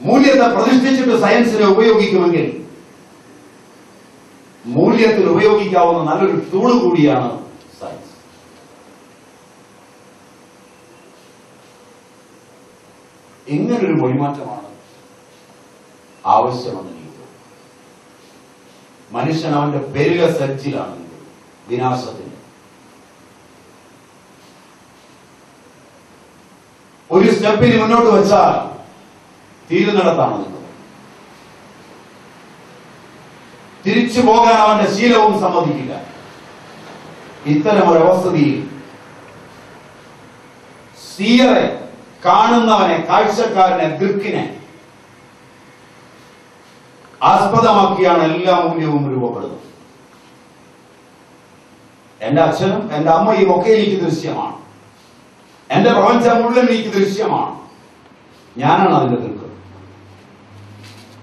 മൂല്യത്തെ പ്രതിഷ്ഠിച്ചിട്ട് സയൻസിനെ ഉപയോഗിക്കുമെങ്കിൽ മൂല്യത്തിൽ ഉപയോഗിക്കാവുന്ന നല്ലൊരു ടൂൾ കൂടിയാണ് സയൻസ് ഇങ്ങനൊരു മൊഴിമാറ്റമാണ് ആവശ്യമെന്ന്. മനുഷ്യൻ അവന്റെ പെരുക സജ്ജിലാണ് വിനാശത്തിന് ഒരു സ്റ്റെപ്പിന് മുന്നോട്ട് വെച്ചാൽ തീരുന്നിടത്താണ് തിരിച്ചു പോകാൻ അവന്റെ ശീലവും സമ്മതിക്കില്ല. ഇത്തരം ഒരു അവസ്ഥയിൽ സീയറെ കാണുന്നവനെ കാഴ്ചക്കാരനെ ദൃക്കിനെ ആസ്പദമാക്കിയാണ് എല്ലാ മൂല്യവും രൂപപ്പെടുന്നത്. എന്റെ അച്ഛനും എന്റെ അമ്മയും ഒക്കെ എനിക്ക് ദൃശ്യമാണ്. എന്റെ പ്രപഞ്ചം മുഴുവൻ എനിക്ക് ദൃശ്യമാണ്. ഞാനാണ് അതിന്റെ ദൃക്ക്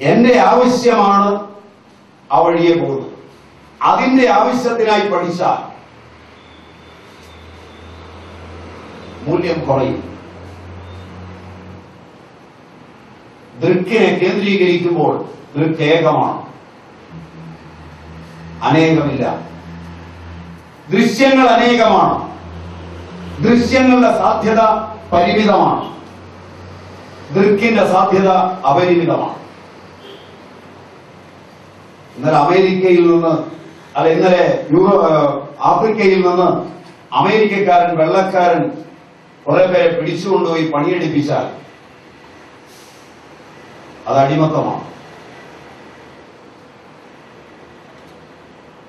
എന്റെ ആവശ്യമാണ് ആ വഴിയെ പോകുന്നത്. അതിന്റെ ആവശ്യത്തിനായി പഠിച്ചാൽ മൂല്യം കുറയും. ദൃക്കിനെ കേന്ദ്രീകരിക്കുമ്പോൾ ദൃക്ക് ഏകമാണ്. അനേകമില്ല. ദൃശ്യങ്ങൾ അനേകമാണ്. ദൃശ്യങ്ങളുടെ സാധ്യത പരിമിതമാണ്. ദൃക്കിന്റെ സാധ്യത അപരിമിതമാണ്. ഇന്നലെ അമേരിക്കയിൽ നിന്ന് അല്ല ഇന്നലെ യൂറോ ഏഹ്, ആഫ്രിക്കയിൽ നിന്ന് അമേരിക്കക്കാരൻ വെള്ളക്കാരൻ കുറെ പേരെ പിടിച്ചുകൊണ്ടുപോയി പണിയെടുപ്പിച്ചാൽ അത് അടിമത്തമാണ്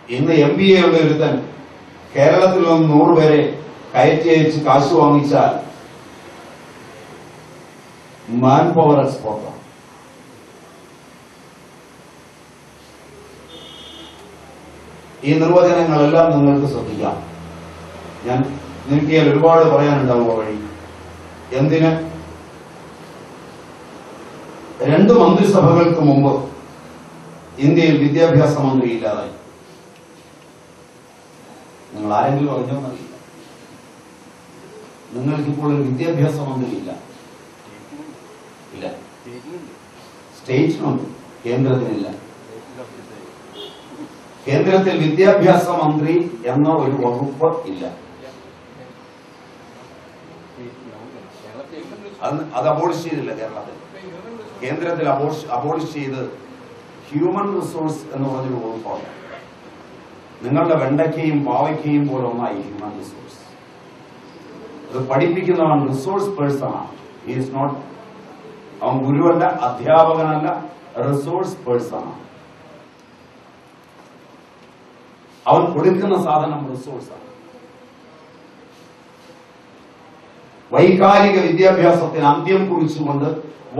ഇന്ന് എം ബി എ ഉള്ള ഒരുത്തൻ കേരളത്തിൽ നിന്ന് നൂറുപേരെ കയറ്റി അയച്ച് കാശ് വാങ്ങിച്ചാൽ മാൻ പവർ എക്സ്പോർട്ടാണ് ഈ നിർവചനങ്ങളെല്ലാം നിങ്ങൾക്ക് ശ്രദ്ധിക്കാം. ഞാൻ നീട്ടിയാൽ ഒരുപാട് പറയാനുണ്ടാവും ആ വഴി. എന്തിന്? രണ്ട് മന്ത്രിസഭകൾക്ക് മുമ്പ് ഇന്ത്യയിൽ വിദ്യാഭ്യാസ മന്ത്രി ഇല്ലാതായി. നിങ്ങൾ ആരെങ്കിലും പറഞ്ഞോ നിങ്ങൾക്കിപ്പോൾ ഒരു വിദ്യാഭ്യാസ മന്ത്രി ഇല്ല. ഇല്ല. സ്റ്റേറ്റിനുണ്ട് കേന്ദ്രത്തിനില്ല. കേന്ദ്രത്തിൽ വിദ്യാഭ്യാസ മന്ത്രി എന്ന ഒരു വകുപ്പ് ഇല്ല. അത് അബോളിഷ് ചെയ്തില്ല കേരളത്തിൽ. കേന്ദ്രത്തിൽ അബോളിഷ് അബോളിഷ് ചെയ്ത് ഹ്യൂമൻ റിസോഴ്സ് എന്ന് പറഞ്ഞൊരു വകുപ്പാണ്. നിങ്ങളുടെ വെണ്ടയ്ക്കയും പാവയ്ക്കയും പോലെ ഒന്നായി ഹ്യൂമൻ റിസോഴ്സ് അത് പഠിപ്പിക്കുന്നവൻ റിസോഴ്സ് പേഴ്സൺ ആണ്. ഈസ് നോട്ട് അവൻ ഗുരുവല്ല അധ്യാപകനല്ല റിസോഴ്സ് പേഴ്സൺ ആണ്. അവൻ കൊടുക്കുന്ന സാധനം റിസോഴ്സ് വൈകാരിക വിദ്യാഭ്യാസത്തിന് അന്ത്യം കുറിച്ചുകൊണ്ട്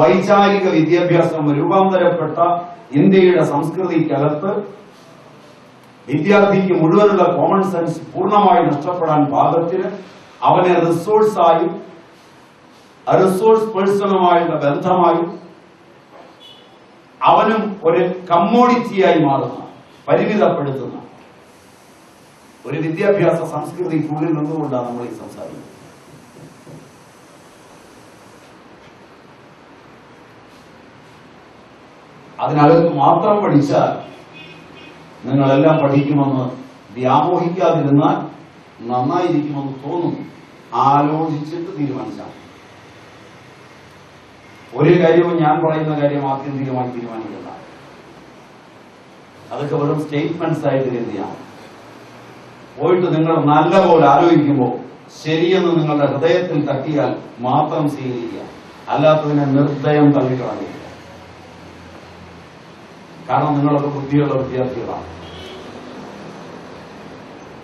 വൈചാരിക വിദ്യാഭ്യാസം രൂപാന്തരപ്പെട്ട ഇന്ത്യയുടെ സംസ്കൃതിക്കകത്ത് വിദ്യാർത്ഥിക്ക് മുഴുവനുള്ള കോമൺ സെൻസ് പൂർണമായി നഷ്ടപ്പെടാൻ പാകത്തിന് അവനെ റിസോഴ്സായും റിസോഴ്സ് പേഴ്സണുമായുള്ള ബന്ധമായും അവനും ഒരു കമ്മോഡിറ്റിയായി മാറുന്ന പരിമിതപ്പെടുത്തുന്ന. ഒരു വിദ്യാഭ്യാസ സംസ്കൃതി ഉള്ളിൽ നിന്നുകൊണ്ടാണ് നമ്മൾ ഈ സംസാരിക്കുന്നത്. അതിനകത്ത് മാത്രം പഠിച്ചാൽ നിങ്ങളെല്ലാം പഠിക്കുമെന്ന് വ്യാമോഹിക്കാതിരുന്നാൽ നന്നായിരിക്കുമെന്ന് തോന്നുന്നു. ആലോചിച്ചിട്ട് തീരുമാനിച്ചാൽ ഒരു കാര്യവും ഞാൻ പറയുന്ന കാര്യം ആത്യന്തികമായി തീരുമാനിക്കുന്ന അതൊക്കെ വെറും സ്റ്റേറ്റ്മെന്റ്സ് ആയിട്ട് കരുതിയാണ് പോയിട്ട് നിങ്ങൾ നല്ലപോലെ ആലോചിക്കുമ്പോൾ ശരിയെന്ന് നിങ്ങളുടെ ഹൃദയത്തിൽ തട്ടിയാൽ മാത്രം സ്വീകരിക്കുക. അല്ലാത്തതിനെ നിർദ്ദയം തള്ളിക്കളയുക കാരണം നിങ്ങളൊക്കെ ബുദ്ധിയുള്ള വിദ്യാർത്ഥികളാണ്.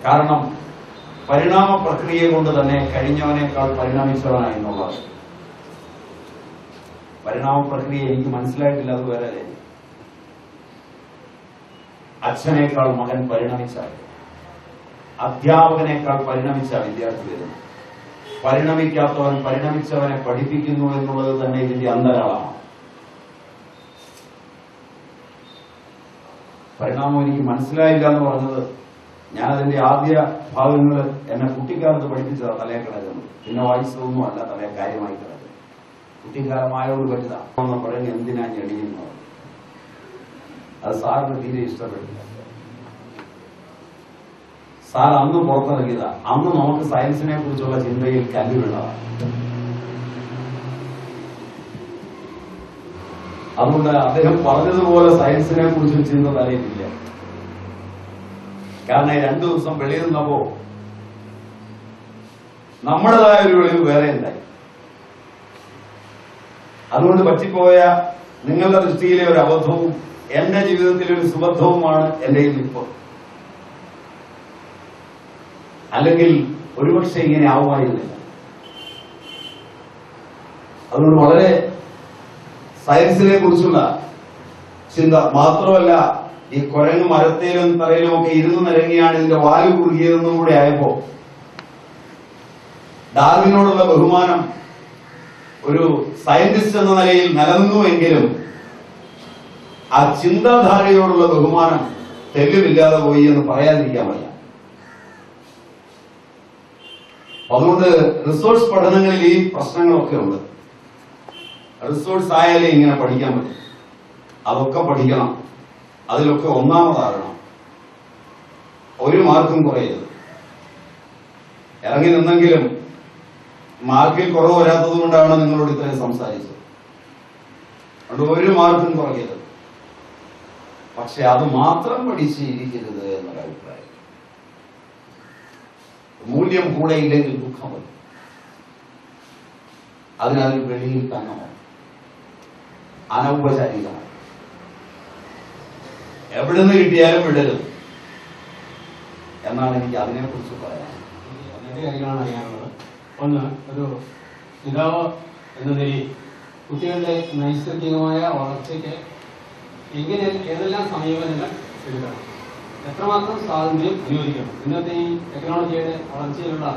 കാരണം പരിണാമ പ്രക്രിയ കൊണ്ട് തന്നെ കഴിഞ്ഞവനേക്കാൾ പരിണമിച്ചവനായി എന്നുള്ളത്. പരിണാമ പ്രക്രിയ എനിക്ക് മനസ്സിലായിട്ടില്ല അത് വേറെ അച്ഛനേക്കാൾ മകൻ പരിണമിച്ച അധ്യാപകനേക്കാൾ പരിണമിച്ച വിദ്യാർത്ഥി വരുന്നു പരിണമിക്കാത്തവൻ പരിണമിച്ചവനെ പഠിപ്പിക്കുന്നു എന്നുള്ളത് തന്നെ ഇതിന്റെ അന്തരാളമാണ്. പരിണാമം എനിക്ക് മനസ്സിലായില്ല എന്ന് പറഞ്ഞത് ഞാൻ അതിന്റെ ആദ്യ ഭാഗങ്ങൾ എന്നെ കുട്ടിക്കാലത്ത് പഠിപ്പിച്ചതാണ് തലയെ കിടക്കുന്നത്. പിന്നെ വായിച്ചതൊന്നും അല്ല തലയെ കാര്യമായി കിടക്കുന്നത്. കുട്ടിക്കാലമായോട് പറ്റുന്ന പറയുന്നത് എന്തിനാ ഞെടിയുന്നത് അത് സാറിന് തീരെ ഇഷ്ടപ്പെട്ടില്ല. സാർ അന്ന് പുറത്തിറങ്ങിയതാ. അന്ന് നമുക്ക് സയൻസിനെ കുറിച്ചുള്ള ചിന്തയിൽ കല്ലുള്ളതാണ് അതുകൊണ്ട് അദ്ദേഹം പറഞ്ഞതുപോലെ സയൻസിനെ കുറിച്ച് ചിന്ത തലയിലില്ല കാരണം രണ്ടു ദിവസം വെളിയിൽ നിന്നപ്പോ നമ്മുടേതായ ഒരു വെളിവ് വേറെ ഉണ്ടായി. അതുകൊണ്ട് പറ്റിപ്പോയ നിങ്ങളുടെ ദൃഷ്ടിയിലെ ഒരു അബദ്ധവും എന്റെ ജീവിതത്തിലെ ഒരു സുബദ്ധവുമാണ് എന്റെ ഈ നിപ്പ് അല്ലെങ്കിൽ ഒരുപക്ഷെ ഇങ്ങനെ ആവുമായിരുന്നില്ല. അതുകൊണ്ട് വളരെ സയൻസിനെ കുറിച്ചുള്ള ചിന്ത മാത്രമല്ല ഈ കുരങ്ങ് മരത്തേലും തറയിലും ഒക്കെ ഇരുന്ന് നിരങ്ങിയാണ് ഇതിന്റെ വായു കുറുകിയതെന്നും കൂടെ ആയപ്പോ ഡാർവിനോടുള്ള ബഹുമാനം ഒരു സയന്റിസ്റ്റ് എന്ന നിലയിൽ നിലനിന്നുവെങ്കിലും ആ ചിന്താധാരയോടുള്ള ബഹുമാനം തെല്ലുമില്ലാതെ പോയി എന്ന് പറയാതിരിക്കാൻ വയ്യ അതുകൊണ്ട് റിസോഴ്സ് പഠനങ്ങളിൽ ഈ പ്രശ്നങ്ങളൊക്കെ ഉണ്ട്. റിസോഴ്സ് ആയാലേ ഇങ്ങനെ പഠിക്കാൻ പറ്റും. അതൊക്കെ പഠിക്കണം. അതിലൊക്കെ ഒന്നാമതാകണം. ഒരു മാർക്കും കുറയരുത്. ഇറങ്ങി നിന്നെങ്കിലും മാർക്കിൽ കുറവ് വരാത്തത് കൊണ്ടാണ് നിങ്ങളോട് ഇത്രയും സംസാരിച്ചത്. അതുകൊണ്ട് ഒരു മാർക്കും കുറയരുത്. പക്ഷെ അത് മാത്രം പഠിച്ചിരിക്കരുത് എന്നൊരു അഭിപ്രായം മൂല്യം കൂടെ ഇല്ലെങ്കിൽ ദുഃഖം വരും. അതിനാൽ വെളിയിൽ തന്നെ അനൗപചാരികമാണ്. എവിടെ എവിടുന്ന് കിട്ടിയാലും വിടരുത്. എന്നാണ് എനിക്ക് രണ്ട് കാര്യങ്ങളാണ് അറിയാനുള്ളത്. ഒന്ന് ഒരു പിതാവ് എന്ന നിലയിൽ കുട്ടികളുടെ നൈസർഗികമായ വളർച്ചയ്ക്ക് എങ്ങനെ ഏതെല്ലാം സമീപനങ്ങൾ എടുക്കണം? എത്രമാത്രം സ്വാതന്ത്ര്യം ഉപയോഗിക്കണം? ഇന്നത്തെ ഈ ടെക്നോളജിയുടെ വളർച്ചയിലുള്ള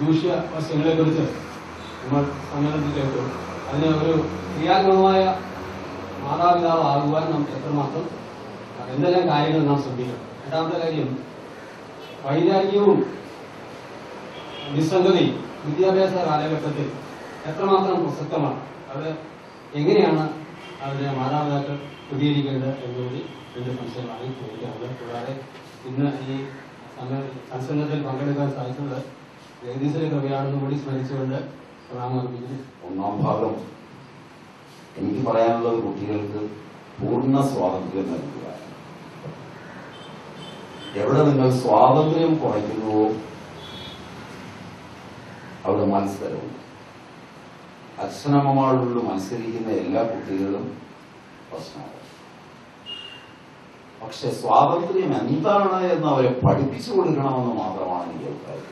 ദൂഷ്യ വശങ്ങളെ കുറിച്ച് നമ്മൾ സമ്മേളനത്തിൽ കേട്ടു. അതിന് ഒരു ക്രിയാത്മകമായ മാതാപിതാവാകുവാൻ നാം എത്രമാത്രം എന്തെല്ലാം കാര്യങ്ങൾ നാം ശ്രദ്ധിക്കണം? രണ്ടാമത്തെ കാര്യം വൈരാഗ്യവും നിസ്സംഗതയും വിദ്യാഭ്യാസ കാലഘട്ടത്തിൽ എത്രമാത്രം പ്രസക്തമാണ്? അത് എങ്ങനെയാണ് അതിനെ മാതാപിതാക്കൾ പ്രതികരിക്കേണ്ടത് എന്നുകൂടി രണ്ട് സംശയമാണ് ചോദിക്കാറുള്ളത് കൂടാതെ ഇന്ന് ഈ സത്സംഗത്തിൽ പങ്കെടുക്കാൻ സാധിച്ചത് ജഗദീശ്വര കവിയാണെന്ന് കൂടി സ്മരിച്ചുകൊണ്ട് പ്രണാമം ഒന്നാം ഭാഗം. എനിക്ക് പറയാനുള്ളത് കുട്ടികൾക്ക് പൂർണ സ്വാതന്ത്ര്യം നൽകുക. എവിടെ നിങ്ങൾ സ്വാതന്ത്ര്യം കുറയ്ക്കുന്നുവോ അവിടെ മത്സരവും അച്ഛനമ്മമാരോട് മത്സരിക്കുന്ന എല്ലാ കുട്ടികളും പ്രശ്നമാണ്. പക്ഷെ സ്വാതന്ത്ര്യം എന്താണ് എന്ന് അവരെ പഠിപ്പിച്ചു കൊടുക്കണമെന്ന് മാത്രമാണ് എനിക്ക് അഭിപ്രായം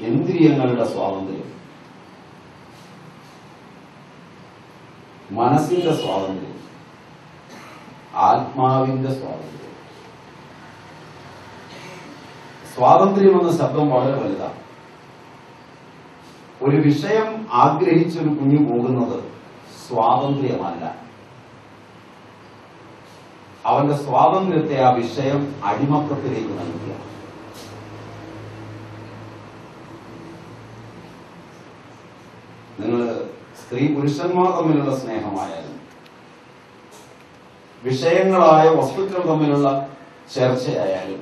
ഇന്ദ്രിയങ്ങളുടെ സ്വാതന്ത്ര്യം. മനസ്സിന്റെ സ്വാതന്ത്ര്യം. ആത്മാവിന്റെ സ്വാതന്ത്ര്യം. സ്വാതന്ത്ര്യം എന്ന ശബ്ദം വളരെ വലുതാണ്. ഒരു വിഷയം ആഗ്രഹിച്ചൊരു കുഞ്ഞു പോകുന്നത് സ്വാതന്ത്ര്യമല്ല. അവന്റെ സ്വാതന്ത്ര്യത്തെ ആ വിഷയം അടിമത്തത്തിലേക്ക് നൽകുക നിങ്ങൾ സ്ത്രീ പുരുഷന്മാർ തമ്മിലുള്ള സ്നേഹമായാലും വിഷയങ്ങളായ വസ്തുക്കൾ തമ്മിലുള്ള ചർച്ചയായാലും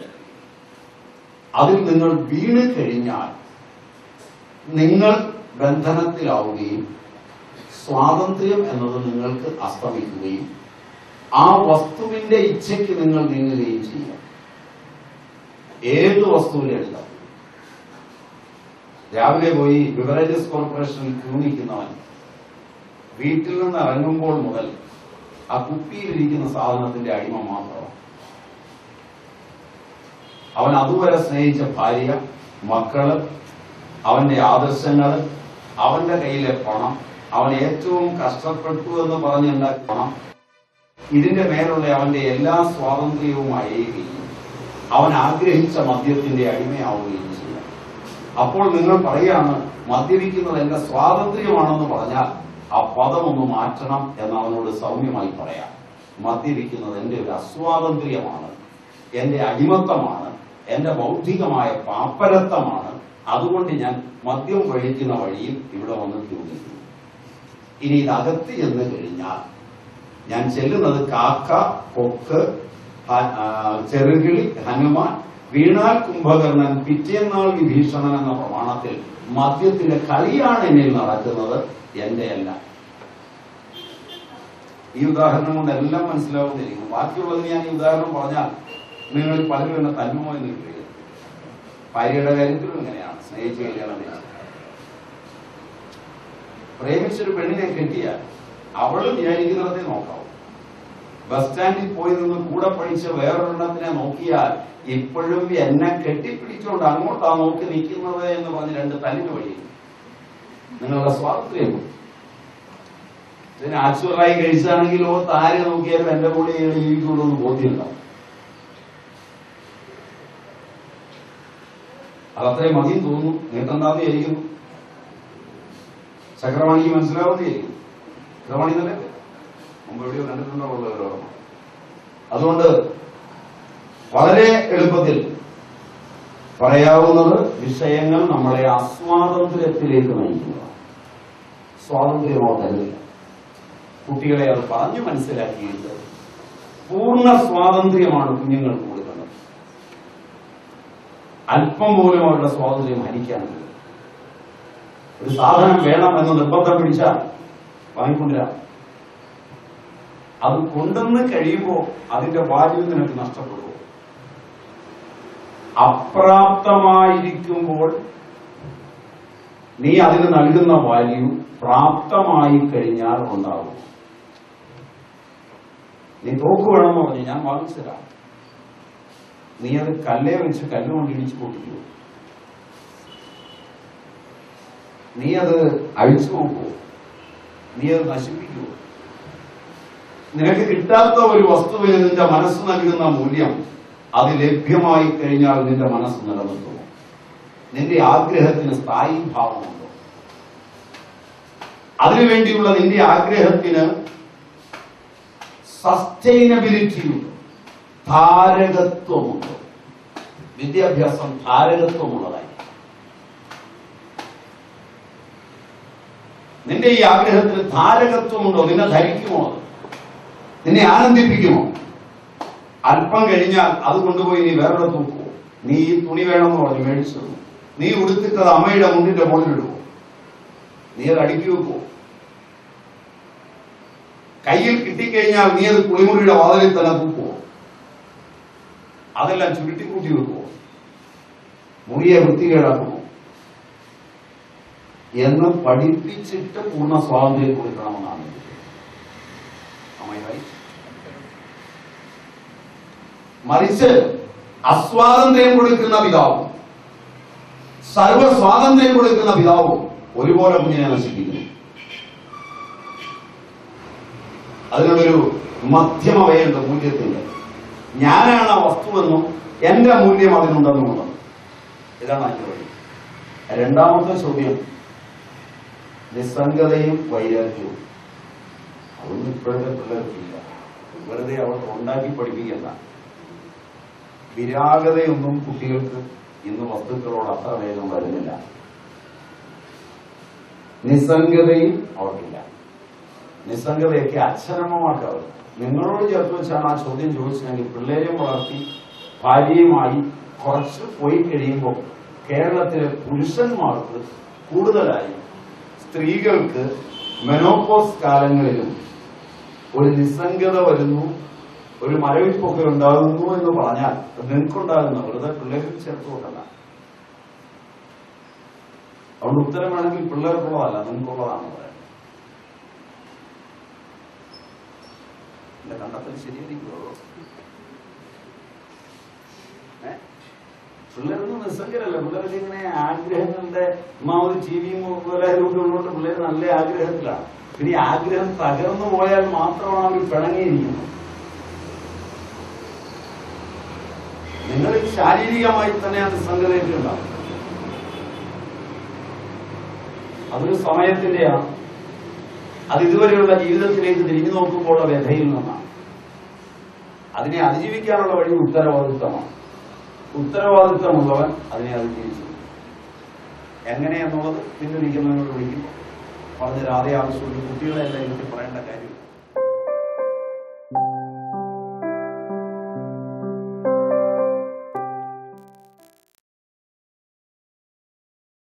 അതിൽ നിങ്ങൾ വീണ് കഴിഞ്ഞാൽ നിങ്ങൾ ബന്ധനത്തിലാവുകയും സ്വാതന്ത്ര്യം എന്നത് നിങ്ങൾക്ക് അസ്തമിക്കുകയും ആ വസ്തുവിന്റെ ഇച്ഛയ്ക്ക് നിങ്ങൾ നീങ്ങുകയും ചെയ്യാം ഏത് വസ്തുവിനെ രാവിലെ പോയി ബിവറേജസ് കോർപ്പറേഷനിൽ ക്യൂ നിൽക്കുന്നവൻ വീട്ടിൽ നിന്ന് ഇറങ്ങുമ്പോൾ മുതൽ ആ കുപ്പിയിലിരിക്കുന്ന സാധനത്തിന്റെ അടിമ മാത്രം. അവൻ അതുവരെ സ്നേഹിച്ച ഭാര്യ മക്കൾ അവന്റെ ആദർശങ്ങൾ അവന്റെ കയ്യിലെ പണം അവൻ ഏറ്റവും കഷ്ടപ്പെട്ടു എന്ന് പറഞ്ഞുണ്ടാക്കിയ പണം ഇതിന്റെ മേലുള്ള അവന്റെ എല്ലാ സ്വാതന്ത്ര്യവും അയയുകയും അവൻ ആഗ്രഹിച്ച മദ്യത്തിന്റെ അടിമയാവുകയും ചെയ്യാം. അപ്പോൾ നിങ്ങൾ പറയാണ് മദ്യപിക്കുന്നത് എന്റെ സ്വാതന്ത്ര്യമാണെന്ന് പറഞ്ഞാൽ ആ പദം ഒന്ന് മാറ്റണം എന്ന് അവനോട് സൗമ്യമായി പറയാം. മദ്യപിക്കുന്നത് എന്റെ ഒരു അസ്വാതന്ത്ര്യമാണ് എന്റെ അടിമത്തമാണ് എന്റെ ബൗദ്ധികമായ പാപ്പരത്വമാണ്. അതുകൊണ്ട് ഞാൻ മദ്യം കഴിക്കുന്ന വഴിയിൽ ഇവിടെ വന്ന് തോന്നിക്കുന്നു ഇനി ഇതകത്ത് ചെന്ന് കഴിഞ്ഞാൽ ഞാൻ ചെല്ലുന്നത് കാക്ക കൊക്ക് ചെറുകിളി ഹനുമാൻ വീണാൽ കുംഭകർണൻ പിറ്റേന്നാൾ വിഭീഷണൻ എന്ന പ്രമാണത്തിൽ മദ്യത്തിന്റെ കളിയാണ് എന്നിൽ നടക്കുന്നത് എന്റെയല്ല ഈ ഉദാഹരണം കൊണ്ട് എല്ലാം മനസ്സിലാവുന്നിരിക്കും ബാക്കിയുള്ളത് ഞാൻ ഈ ഉദാഹരണം പറഞ്ഞാൽ നിങ്ങൾ പലരും എന്നെ തന്നുമോ എന്ന് കിട്ടിയത് ഭാര്യയുടെ കാര്യത്തിലും ഇങ്ങനെയാണ്. സ്നേഹിച്ച് കല്യാണം പ്രേമിച്ചൊരു പെണ്ണിനെ കിട്ടിയാൽ അവളും വിചാരിക്കുന്നതേ നോക്കാവും ബസ് സ്റ്റാൻഡിൽ പോയി നിന്ന് കൂടെ പഠിച്ച വേറൊരെണ്ണത്തിനെ നോക്കിയാൽ ഇപ്പോഴും എന്നെ കെട്ടിപ്പിടിച്ചുകൊണ്ട് അങ്ങോട്ടാ നോക്കി നിൽക്കുന്നത് എന്ന് പറഞ്ഞ് രണ്ട് തല്ലിന് വഴി. നിങ്ങളുടെ സ്വാതന്ത്ര്യം ആക്ച്വലായി കഴിച്ചാണെങ്കിൽ ലോകത്ത് ആരെ നോക്കിയാലും എന്റെ കൂടെ ജീവിക്കുള്ളൂ എന്ന് ബോധ്യമുണ്ടാവും അതത്രയും മതിയും തോന്നുന്നു. നീട്ടണ്ടാതെ ആയിരിക്കുന്നു ചക്രവാണിക്ക് മനസ്സിലാവുന്നതായിരിക്കും. ചക്രവാണി തന്നെ മുമ്പ് എവിടെയോ കണ്ടിട്ടുണ്ടോ അതുകൊണ്ട് വളരെ എളുപ്പത്തിൽ പറയാവുന്നത് വിഷയങ്ങൾ നമ്മളെ അസ്വാതന്ത്ര്യത്തിലേക്ക് നയിക്കുക. സ്വാതന്ത്ര്യമോ തരില്ല കുട്ടികളെ അത് പറഞ്ഞു മനസ്സിലാക്കിയിട്ട് പൂർണ സ്വാതന്ത്ര്യമാണ് കുഞ്ഞുങ്ങൾക്ക് കൊടുക്കുന്നത് അല്പം പോലും അവരുടെ സ്വാതന്ത്ര്യം ഹരിക്കാനില്ല ഒരു സാധനം വേണം എന്ന് നിർബന്ധം പിടിച്ചാൽ വാങ്ങിക്കൊണ്ടിരാം അത് കൊണ്ടുവന്ന് കഴിയുമ്പോൾ അതിന്റെ വാല്യൂ നിനക്ക് നഷ്ടപ്പെടുമോ അപ്രാപ്തമായിരിക്കുമ്പോൾ നീ അതിന് നൽകുന്ന വാല്യൂ പ്രാപ്തമായി കഴിഞ്ഞാൽ ഉണ്ടാവും. നീ തോക്ക് വേണമെന്ന് പറഞ്ഞു ഞാൻ വാങ്ങിച്ചതാണ് നീ അത് കല്ലേ വെച്ച് കല്ലുകൊണ്ട് ഇടിച്ചു പൊട്ടിക്കൂ. നീ അത് അഴിച്ചു നോക്കൂ നീ അത് നശിപ്പിക്കൂ. നിനക്ക് കിട്ടാത്ത ഒരു വസ്തുവിന് നിന്റെ മനസ്സ് നൽകുന്ന മൂല്യം അത് ലഭ്യമായി കഴിഞ്ഞാൽ നിന്റെ മനസ്സ് നിലനിർത്തുമോ നിന്റെ ആഗ്രഹത്തിന് സ്ഥായി ഭാവമുണ്ടോ അതിനുവേണ്ടിയുള്ള നിന്റെ ആഗ്രഹത്തിന് സസ്റ്റൈനബിലിറ്റിയുണ്ടോ ധാരകത്വമുണ്ടോ? വിദ്യാഭ്യാസം ധാരകത്വമുള്ളതായി നിന്റെ ഈ ആഗ്രഹത്തിന് ധാരകത്വമുണ്ടോ? നിന്നെ ധരിക്കുമോ അത്? നിന്നെ ആനന്ദിപ്പിക്കുമോ? അല്പം കഴിഞ്ഞാൽ അത് കൊണ്ടുപോയി നീ വേറെ തൂക്കുമോ നീ ഈ തുണി വേണമെന്ന് പറഞ്ഞു മേടിച്ചു. നീ ഉടുത്തിട്ടത് അമ്മയുടെ മുണ്ടിന്റെ മുകളിലിടുമോ നീ അത് അടുക്കി വെക്കുമോ കയ്യിൽ കിട്ടിക്കഴിഞ്ഞാൽ നീ അത് കുളിമുറിയുടെ വാതിലിൽ തന്നെ തൂക്കുമോ അതെല്ലാം ചുരുട്ടിക്കൂട്ടി വെക്കുമോ മുറിയെ വൃത്തികേടാക്കുമോ എന്ന് പഠിപ്പിച്ചിട്ട് പൂർണ സ്വാതന്ത്ര്യം കൊടുക്കണമെന്നാണ്. മറിച്ച് അസ്വാതന്ത്ര്യം കൊടുക്കുന്ന പിതാവും സർവ സ്വാതന്ത്ര്യം കൊടുക്കുന്ന പിതാവും ഒരുപോലെ കുഞ്ഞിനെ നശിപ്പിക്കുന്നു അതിനുള്ളൊരു വേണ്ട മൂല്യത്തിന്റെ ഞാനാണ് ആ വസ്തുവെന്നും എന്റെ മൂല്യം അതിനുണ്ടെന്നുമുള്ളത്. ഇതാണ് അതിന്റെ വഴി. രണ്ടാമത്തെ ചോദ്യം നിസ്സംഗതയും വൈരാഗ്യവും. അതൊന്നും ഇപ്പോഴത്തെ പിള്ളേർക്കില്ല വെറുതെ അവർക്ക് ഉണ്ടാക്കി പഠിപ്പിക്കണ്ട. വിരാഗതയൊന്നും കുട്ടികൾക്ക് ഇന്ന് വസ്തുക്കളോട് അത്ര വേഗം വരുന്നില്ല. നിസ്സംഗതയും അവർക്കില്ല. നിസ്സംഗതയൊക്കെ അച്ഛനമ്മമാർക്ക് അവർ നിങ്ങളോട് ചേർത്ത് വെച്ചാണ് ആ ചോദ്യം ചോദിച്ചതെങ്കിൽ പിള്ളേരെ വളർത്തി ഭാര്യയുമായി കുറച്ച് പോയി കഴിയുമ്പോൾ കേരളത്തിലെ പുരുഷന്മാർക്ക് കൂടുതലായി സ്ത്രീകൾക്ക് മെനോപോസ് കാലങ്ങളിലും ഒരു നിസ്സംഗത വരുന്നു ഒരു മരവിപ്പൊക്കെ ഉണ്ടാകുന്നു എന്ന് പറഞ്ഞാൽ അത് നിങ്ങൾക്കുണ്ടാകുന്ന വെറുതെ പിള്ളേർക്ക് ചേർത്ത് കൊടുക്കണ്ട. അതുകൊണ്ട് ഉത്തരം വേണമെങ്കിൽ പിള്ളേർക്കുള്ളതല്ല നിങ്ങൾക്കുള്ളതാണ് പറയുന്നത് കണ്ടെത്തൽ ശരിയായിരിക്കുമോ? ഏ? പിള്ളേരൊന്നും നിസ്സംഗരല്ല. പിള്ളേർക്ക് ഇങ്ങനെ ആഗ്രഹങ്ങളുടെ ഒന്നാമത് മോഹൻലാലും ഉള്ളതുകൊണ്ട് പിള്ളേർ നല്ല ആഗ്രഹത്തിലാണ്. പിന്നെ ആഗ്രഹം തകർന്നു പോയാൽ മാത്രമാണ് അവർ പിണങ്ങിയിരിക്കുന്നത്. നിങ്ങൾ ശാരീരികമായി തന്നെ അത് സംഘടനയിട്ടുണ്ടാവും അതൊരു സമയത്തിന്റെയാണ്. അത് ഇതുവരെയുള്ള ജീവിതത്തിലേക്ക് തിരിഞ്ഞു നോക്കുമ്പോഴുള്ള വ്യഥയിൽ നിന്നാണ്. അതിനെ അതിജീവിക്കാനുള്ള വഴി ഉത്തരവാദിത്തമാണ് ഉത്തരവാദിത്തമുള്ളവൻ അതിനെ അതിജീവിച്ചു. എങ്ങനെയെന്നുള്ളത് പിന്നൊരിക്കുന്നതിനോട് വിളിക്കും പറഞ്ഞ് രാധയെ ആവശ്യമുണ്ട് കുട്ടികളെ എല്ലാം എനിക്ക് പറയേണ്ട കാര്യം